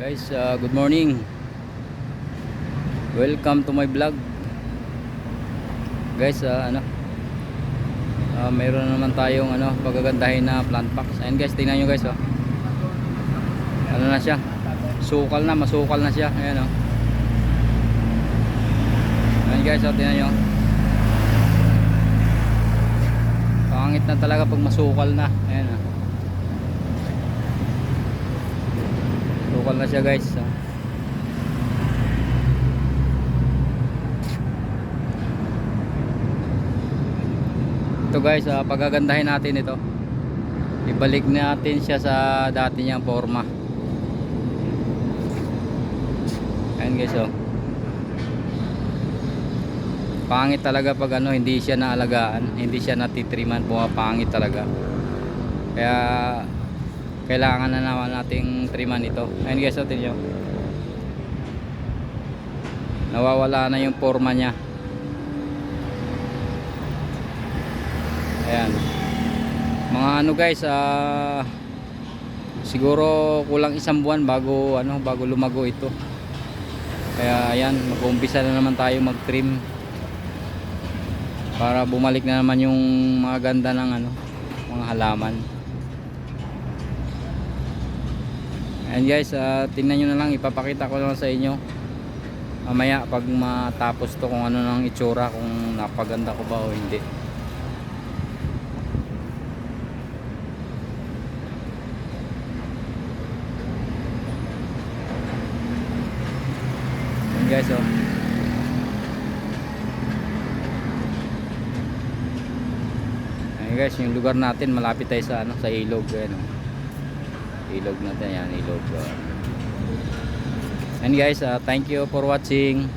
Guys, uh, good morning. Welcome to my vlog. Guys, uh, ano? Uh, mayroon na naman tayong ano, pagagandahin na plant packs. Ayan guys, tingnan nyo guys, oh. Ano na siya? Sukal na, masukal na siya. Ayan, oh. Ayan guys, oh, tingnan nyo. Pangit na talaga pag masukal na. Ayan, oh. Sukal na siya guys. oh. Ito guys, ah, pagagandahin natin ito. Ibalik natin siya sa dati niyang forma. Ayan guys oh. Pangit talaga pag ano, hindi siya naalagaan, hindi siya natitriman, pumapangit talaga. Kaya kailangan na naman nating triman ito. Ayan guys, oh, tingnan nyo. Nawawala na yung forma niya. Ayan. Mga ano guys, ah siguro kulang isang buwan bago ano, bago lumago ito. Kaya ayan, mag-uumpisa na naman tayo mag-trim para bumalik na naman yung mga ganda ng ano, mga halaman. Ayan guys, ah, tingnan nyo na lang, ipapakita ko lang sa inyo mamaya pag matapos to kung ano nang itsura kung napaganda ko ba o hindi. Ayan guys oh. Ayan guys, yung lugar natin malapit tayo sa ano, sa ilog ayan oh. Ilog natin yan, ilog. Oh. And guys, uh, thank you for watching.